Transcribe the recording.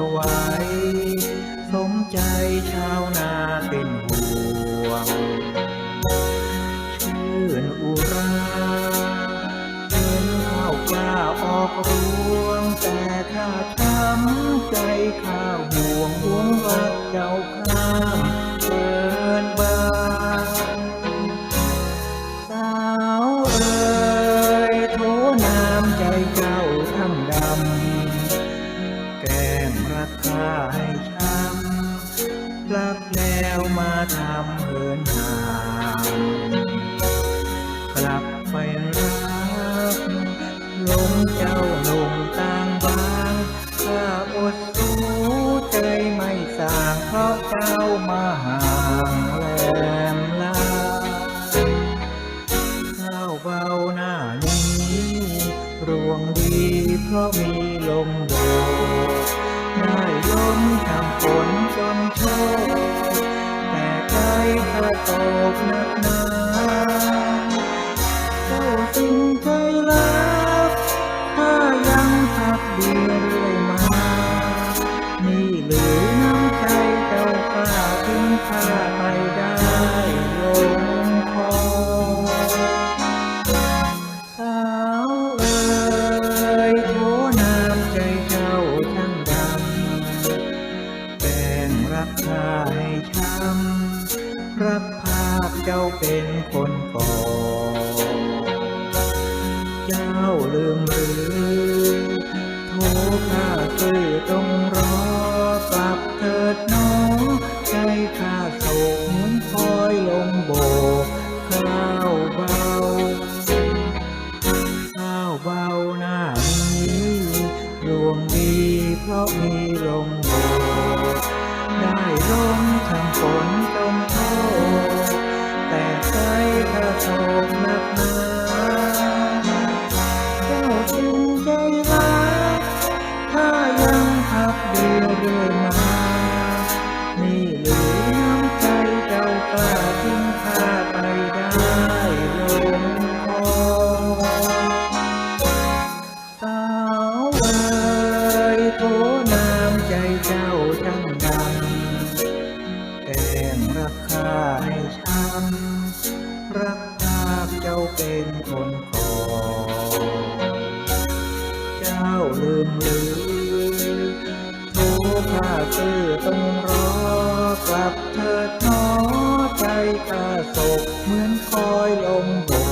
สวัยสมใจชาวนาเป็นห่วง ชื่นอุราเห็นข้าวกล้าออกรวง แต่ถ้าช้ำใจข้าห่วงห่วงรักเจ้าข้าำรักแล้วมาทำเหินห่างกลับไปรักหลงเจ้าหนุ่มต่างบางข้าอดสู้ใจไม่สางเพราะเจ้ามาห่างแหลมลาข้าวเบาหน้านี้รวงดีเพราะมีลม ตกหนักหนาเจ้าจริงใจรักถ้ายังพักดีเรื่อยมา นี่หรือน้ำใจเจ้าข้าทิ้งข้าไปได้ลงคอสาวเอ่ยโถน้ำใจเจ้าช่างดำแบ่งรักข้าให้ช้ำ รักภาพเจ้าเป็นคนก่อเจ้าลืมหรือโทข้าคือต้องรอกลับเถิดน้องใจข้าโศกเหมือนคอยลงโบกข้าวเบาข้าวเบาหน้านี้ดวงดีเพราะมีลมโบกได้ลมทำฝนจนโทษ แต่ใจถ้าโศกนักหนา รักข้าให้ช้ำรักภาพเจ้าเป็นคนขอเจ้าลืมลือโทข้าซื่อต้องรอกลับเถิดน้อใจข้าโศกเหมือนคอยลมโบก